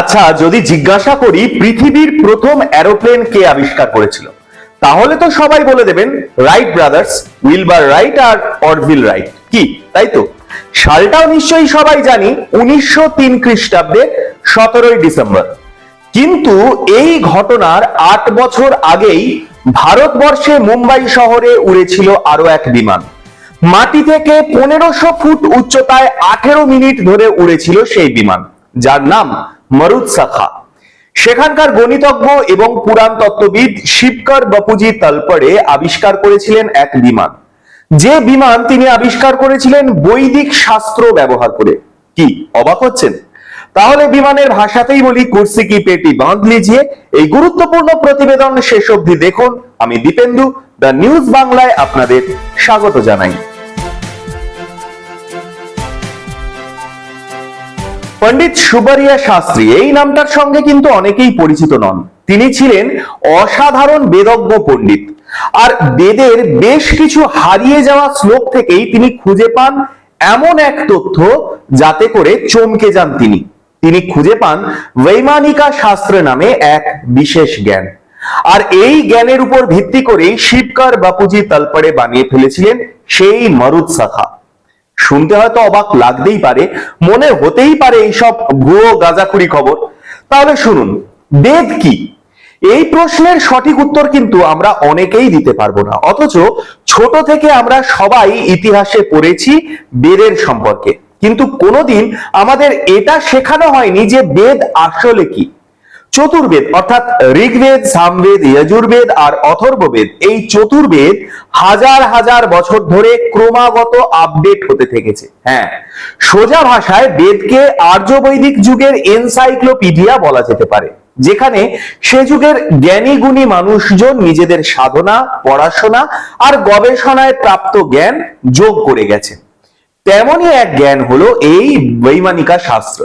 আচ্ছা যদি জিজ্ঞাসা করি পৃথিবীর প্রথম এরোপ্লেন কে আবিষ্কার করেছিল, তাহলে তো সবাই বলে দেবেন রাইট ব্রাদার্স, উইলবার রাইট আর অরভিল রাইট। কি, তাই তো? সালটাও নিশ্চয়ই সবাই জানি, উনিশশো তিন খ্রিস্টাব্দে সতেরোই ডিসেম্বর। কিন্তু এই ঘটনার আট বছর আগেই ভারতবর্ষে মুম্বাই শহরে উড়েছিল আরও এক বিমান। মাটি থেকে পনেরোশো ফুট উচ্চতায় আঠেরো মিনিট ধরে উড়েছিল সেই বিমান। যার নাম মরুৎসাখা। সেখানকার গণিতজ্ঞ এবং পুরাণ তত্ত্ববিদ শিবকর বাপুজি তলপড়ে আবিষ্কার করেছিলেন এক বিমান। যে বিমান তিনি আবিষ্কার করেছিলেন বৈদিক শাস্ত্র ব্যবহার করে। কি, অবাক হচ্ছেন? তাহলে বিমানের ভাষাতেই বলি, কুর্সি কি পেটি বাঁধ লিজিয়ে, এই গুরুত্বপূর্ণ প্রতিবেদন শেষ অবধি দেখুন। আমি দীপেন্দু, দ্য নিউজ বাংলায় আপনাদের স্বাগত জানাই। পণ্ডিত সুবারিয়া শাস্ত্রী, এই নামটার সঙ্গে কিন্তু অনেকেই পরিচিত নন। তিনি ছিলেন অসাধারণ বেদজ্ঞ পণ্ডিত। আর বেদের বেশ কিছু হারিয়ে যাওয়া শ্লোক থেকেই তিনি খুঁজে পান এমন এক তথ্য যাতে করে চমকে যান তিনি। তিনি খুঁজে পান বৈমানিকা শাস্ত্র নামে এক বিশেষ জ্ঞান। আর এই জ্ঞানের উপর ভিত্তি করেই শিবকার বাপুজি তলপড়ে বানিয়ে ফেলেছিলেন সেই মরুদ শাখা। শুনতে হয়তো অবাক লাগতেই পারে, মনে হতেই পারে এইসব ভুয়ো গাঁজাখুরি খবর। তাহলে শুনুন, বেদ কি? এই প্রশ্নের সঠিক উত্তর কিন্তু আমরা অনেকেই দিতে পারব না। অথচ ছোট থেকে আমরা সবাই ইতিহাসে পড়েছি বেদের সম্পর্কে। কিন্তু কোনোদিন আমাদের এটা শেখানো হয়নি যে বেদ আসলে কি। চতুর্বেদ, অর্থাৎ ঋগ্বেদ, সামবেদ যজুর্বেদ আর অথর্ববেদ, এই চতুর্বেদ হাজার হাজার বছর ধরে ক্রমাগত আপডেট হতে থেকেছে। হ্যাঁ সোজা ভাষায় বেদকে আর্য বৈদিক যুগের এনসাইক্লোপিডিয়া বলা যেতে পারে, যেখানে সে যুগের জ্ঞানী গুণী মানুষজন নিজেদের সাধনা, পড়াশোনা আর গবেষণায় প্রাপ্ত জ্ঞান যোগ করে গেছে। তেমনই এক জ্ঞান হলো এই বৈমানিকা শাস্ত্র।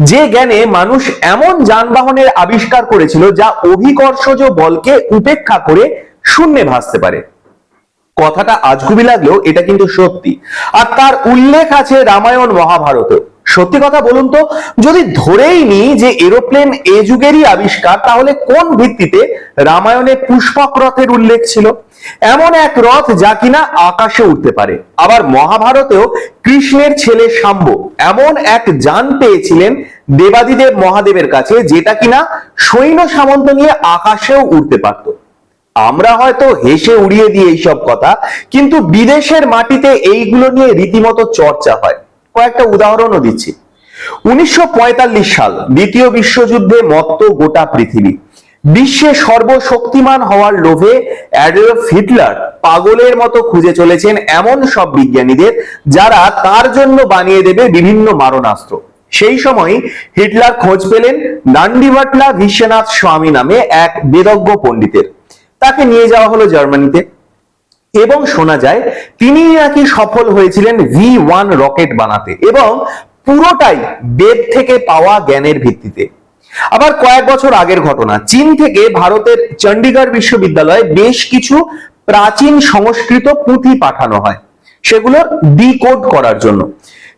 যে জ্ঞানে মানুষ এমন যানবাহনের আবিষ্কার করেছিল যা অভিকর্ষজ বলকে উপেক্ষা করে শূন্যে ভাসতে পারে। কথাটা আজগুবি লাগলেও এটা কিন্তু সত্যি। আর তার উল্লেখ আছে রামায়ণ মহাভারতে। সত্যি কথা বলুন তো, যদি ধরেই নি যে এরোপ্লেন এ যুগেরই আবিষ্কার, তাহলে কোন ভিত্তিতে রামায়ণে পুষ্পক রথের উল্লেখ ছিল? এমন এক রথ যা কিনা আকাশে উঠতে পারে। আবার মহাভারতেও কৃষ্ণের ছেলে শাম্ব এমন এক যান পেয়েছিলেন দেবাদিদেব মহাদেবের কাছে, যেটা কিনা সৈন্য সামন্ত নিয়ে আকাশেও উঠতে পারত। আমরা হয়তো হেসে উড়িয়ে দিই এইসব কথা, কিন্তু বিদেশের মাটিতে এইগুলো নিয়ে রীতিমতো চর্চা হয়। কয়েকটা উদাহরণও দিচ্ছি। উনিশশো সাল দ্বিতীয় বিশ্বযুদ্ধে মত্ত গোটা পৃথিবী। বিশ্বে সর্বশক্তিমান হওয়ার লোভে অ্যাডলফ হিটলার পাগলের মতো খুঁজে চলেছেন এমন সব বিজ্ঞানীদের যারা তার জন্য বানিয়ে দেবে বিভিন্ন মারণাস্ত্র। সেই সময় হিটলার খোঁজ পেলেন নান্ডিভাটলা বিশ্বনাথ স্বামী নামে এক বেদজ্ঞ পণ্ডিতের। তাকে নিয়ে যাওয়া হলো জার্মানিতে। এবং শোনা যায় তিনি নাকি সফল হয়েছিলেন ভি ওয়ান রকেট বানাতে এবং পুরোটাই বেদ থেকে পাওয়া জ্ঞানের ভিত্তিতে। আবার কয়েক বছর আগের ঘটনা, চীন থেকে ভারতের চণ্ডীগড় বিশ্ববিদ্যালয়ে বেশ কিছু প্রাচীন সংস্কৃত পুঁথি পাঠানো হয়, সেগুলোর ডিকোড করার জন্য।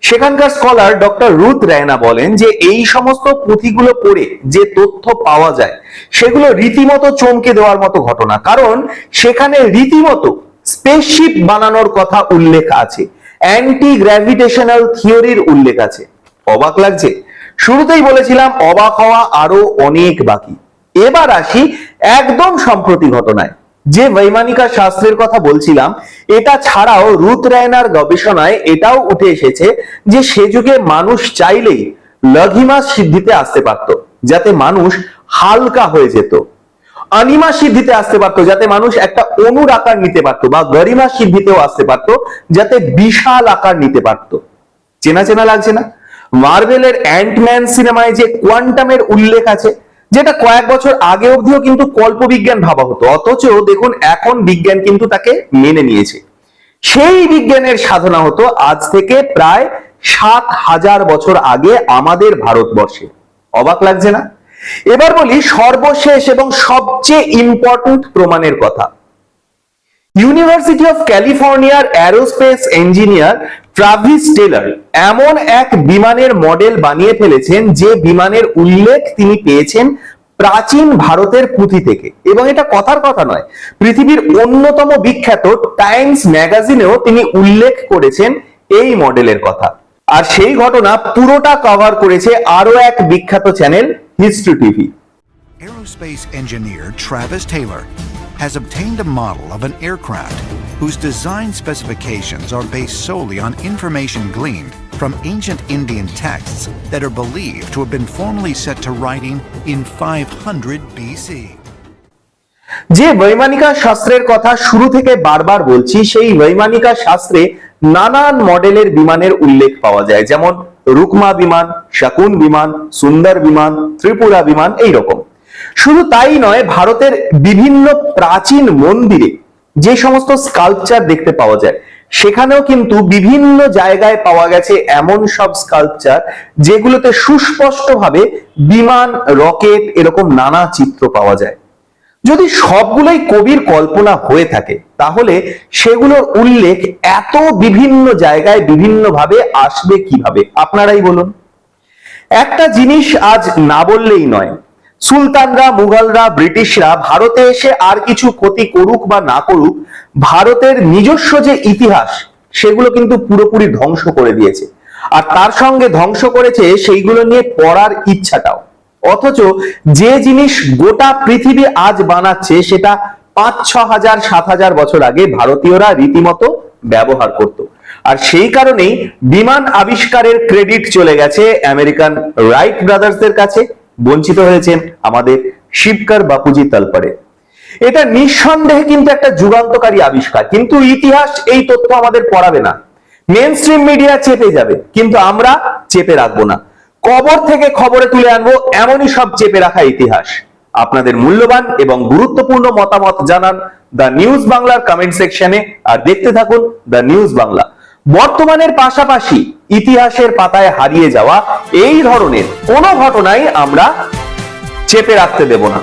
সেখানকার স্কলার ডক্টর রুথ রায়না বলেন যে এই সমস্ত পুঁথিগুলো পড়ে যে তথ্য পাওয়া যায়, সেগুলো রীতিমতো চমকে দেওয়ার মতো ঘটনা। কারণ সেখানে রীতিমতো স্পেসশিপ বানানোর কথা উল্লেখ আছে। অ্যান্টি গ্র্যাভিটেশনাল থিওরির উল্লেখ আছে। অবাক লাগছে? শুরুতেই বলেছিলাম অবাক হওয়া আরও অনেক বাকি। এবার আসি একদম সম্প্রতি ঘটনায়। যে বৈমানিকা শাস্ত্রের কথা বলছিলাম, এটা ছাড়াও রুথ রায়নার গবেষণায় এটাও উঠে এসেছে যে সে যুগে মানুষ চাইলেই লঘিমা সিদ্ধিতে আসতে পারত, যাতে মানুষ হালকা হয়ে যেত। অনিমা সিদ্ধিতে আসতে পারতো, যাতে মানুষ একটা অনুর আকার নিতে পারতো বা গরিমা সিদ্ধিতেও আসতে পারতো, যাতে বিশাল আকার নিতে পারতো। চেনা চেনা লাগছে না? মার্ভেলের অ্যান্টম্যান সিনেমায় যে কোয়ান্টামের উল্লেখ আছে, যেটা কয়েক বছর আগে অবধিও কিন্তু কল্পবিজ্ঞান ভাবা হতো, অথচ দেখুন এখন বিজ্ঞান কিন্তু তাকে মেনে নিয়েছে। সেই বিজ্ঞানের সাধনা হতো আজ থেকে প্রায় সাত হাজার বছর আগে আমাদের ভারতবর্ষে। অবাক লাগছে না? এবার বলি সর্বশেষ এবং সবচেয়ে ইম্পর্ট্যান্ট প্রমাণের কথা। ইউনিভার্সিটি অফ ক্যালিফোর্নিয়ার অ্যারোস্পেস ইঞ্জিনিয়ার ট্রাভিস টেলার এমন এক বিমানের মডেল বানিয়ে ফেলেছেন যে বিমানের উল্লেখ তিনি পেয়েছেন প্রাচীন ভারতের পুঁথি থেকে। এবং এটা কথার কথা নয়, পৃথিবীর অন্যতম বিখ্যাত টাইমস ম্যাগাজিনেও তিনি উল্লেখ করেছেন এই মডেলের কথা। আর সেই ঘটনা পুরোটা কভার করেছে আরও এক বিখ্যাত channel history TV Aerospace engineer Travis Taylor has obtained a model of an aircraft whose design specifications are based solely on information gleaned from ancient Indian texts that are believed to have been formally set to writing in 500 BC. যে বৈমানিকা শাস্ত্রের কথা শুরু থেকে বারবার বলছি সেই বৈমানিকা শাস্ত্রে নানান মডেলের বিমানের উল্লেখ পাওয়া যায় যেমন রুকমা বিমান, শাকুন বিমান, সুন্দর বিমান, ত্রিপুরা বিমান এই রকম শুধু তাই নয়, ভারতের বিভিন্ন প্রাচীন মন্দিরে যে সমস্ত স্কাল্পচার দেখতে পাওয়া যায়, সেখানেও কিন্তু বিভিন্ন জায়গায় পাওয়া গেছে এমন সব স্কাল্পচার যেগুলোতে সুস্পষ্টভাবে বিমান রকেট এরকম নানা চিত্র পাওয়া যায়। যদি সবগুলোই কবির কল্পনা হয়ে থাকে, তাহলে সেগুলোর উল্লেখ এত বিভিন্ন জায়গায় বিভিন্নভাবে আসবে কীভাবে? আপনারাই বলুন। একটা জিনিস আজ না বললেই নয়, সুলতানরা, মুঘলরা, ব্রিটিশরা ভারতে এসে আর কিছু ক্ষতি করুক বা না করুক, ভারতের নিজস্ব যে ইতিহাস, সেগুলো কিন্তু পুরোপুরি ধ্বংস করে দিয়েছে। আর তার সঙ্গে ধ্বংস করেছে সেইগুলো নিয়ে পড়ার ইচ্ছাটাও। অথচ যে জিনিস গোটা পৃথিবী আজ বানাচ্ছে, সেটা পাঁচ, ছ হাজার, সাত হাজার বছর আগে ভারতীয়রা রীতিমতো ব্যবহার করত। আর সেই কারণেই বিমান আবিষ্কারের ক্রেডিট চলে গেছে আমেরিকান রাইট ব্রাদার্সদের কাছে, বঞ্চিত হয়েছেন আমাদের শিবকার বাপুজি তলপরে। এটা নিঃসন্দেহে কিন্তু একটা যুগান্তকারী আবিষ্কার, কিন্তু ইতিহাস এই তথ্য আমাদের পড়াবে না। মেন স্ট্রিম মিডিয়া চেপে যাবে, কিন্তু আমরা চেপে রাখব না। কবর থেকে খবরে তুলে আনব এমনই সব চেপে রাখা ইতিহাস। আপনাদের মূল্যবান এবং গুরুত্বপূর্ণ মতামত জানান দ্য নিউজ বাংলার কমেন্ট সেকশনে আর দেখতে থাকুন দ্য নিউজ বাংলা। বর্তমানের পাশাপাশি ইতিহাসের পাতায় হারিয়ে যাওয়া এই ধরনের কোনো ঘটনাই আমরা চেপে রাখতে দেব না।